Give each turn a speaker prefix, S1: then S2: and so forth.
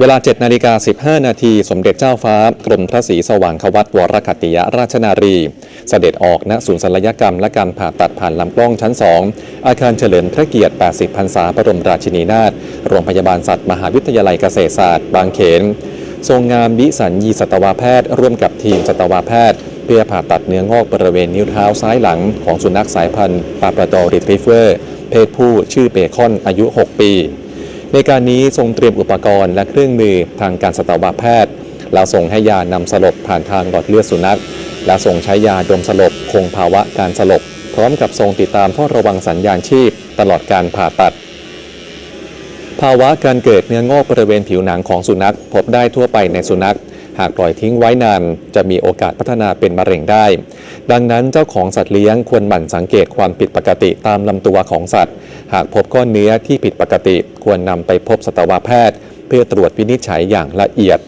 S1: เวลา 7 นาฬิกา 15 นาที สมเด็จเจ้าฟ้า กรมพระศรีสว่างควัตวรคัตติยราชนารี เสด็จออกณศูนย์ศัลยกรรมและการผ่าตัดผ่านลำกล้องชั้น 2 อาคารเฉลิมพระเกียรติ 80 พรรษาบรมราชินีนาถ โรงพยาบาลสัตว์มหาวิทยาลัยเกษตรศาสตร์ บางเขน ทรงงามวิสัญญีสัตวแพทย์ ร่วมกับทีมสัตวแพทย์ เพื่อผ่าตัดเนื้องอกบริเวณนิ้วเท้าซ้ายหลังของสุนัขสายพันธุ์ปาปราดอริทรีเวอร์ เพศผู้ชื่อเบคอนอายุ 6 ปี ในการนี้ทรงเตรียมอุปกรณ์และเครื่องมือทางการสัตวแพทย์ แล้วส่งให้ยานำสลบผ่านทางหลอดเลือดสุนัข และส่งใช้ยาดมสลบคงภาวะการสลบ พร้อมกับทรงติดตามเฝ้าระวังสัญญาณชีพ ตลอดการผ่าตัด ภาวะการเกิดเนื้องอกบริเวณผิวหนังของสุนัข พบได้ทั่วไปในสุนัขหากปล่อยทิ้งไว้นาน จะมีโอกาสพัฒนาเป็นมะเร็งได้ ดังนั้นเจ้าของสัตว์เลี้ยงควรหมั่นสังเกตความผิดปกติตามลำตัวของสัตว์ หากพบก้อนเนื้อที่ผิดปกติ ควรนำไปพบสัตวแพทย์ เพื่อตรวจวินิจฉัยอย่างละเอียด